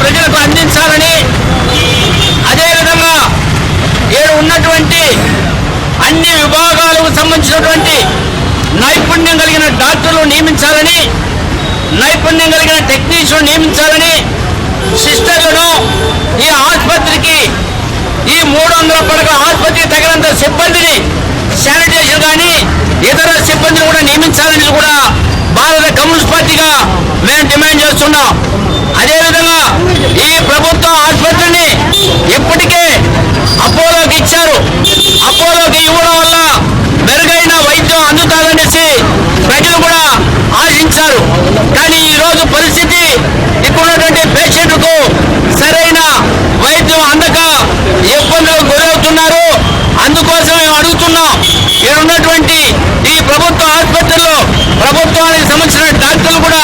ప్రజలకు అందించాలని అదేవిధంగా ఏడు ఉన్నటువంటి అన్ని విభాగాలకు సంబంధించినటువంటి నైపుణ్యం కలిగిన డాక్టర్లు నియమించాలని నైపుణ్యం కలిగిన టెక్నీషియన్ నియమించాలని సిస్టర్లను ఈ ఆసుపత్రికి ఈ మూడు వందల పడక ఆసుపత్రికి తగినంత సిబ్బందిని శానిటైజర్ కానీ ఇతర సిబ్బందిని కూడా నియమించాలని కూడా భారత కమ్యూనిస్ట్ పార్టీగా మేము డిమాండ్ చేస్తున్నాం. ఈడున్నటువంటి ఈ ప్రభుత్వ ఆసుపత్రిలో ప్రభుత్వానికి సంబంధించిన డాక్టర్లు కూడా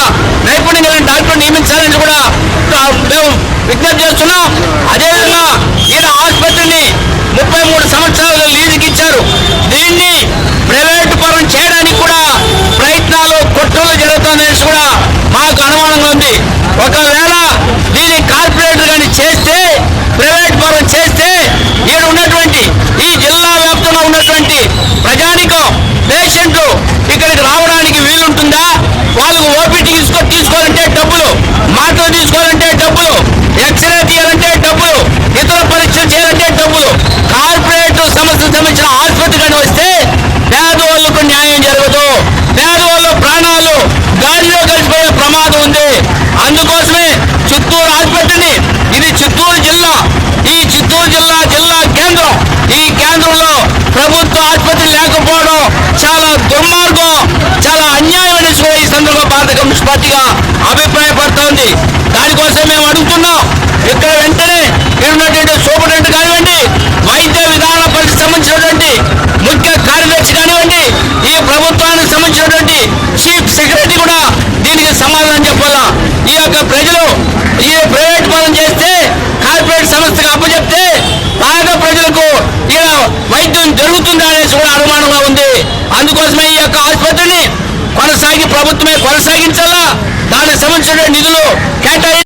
ప్రయోజనం జరుగుతుందా అనేసి కూడా అనుమానంగా ఉంది. అందుకోసమే ఈ యొక్క ఆసుపత్రిని కొనసాగి ప్రభుత్వమే కొనసాగించాలా? దానికి సంబంధించిన నిధులు కేటాయి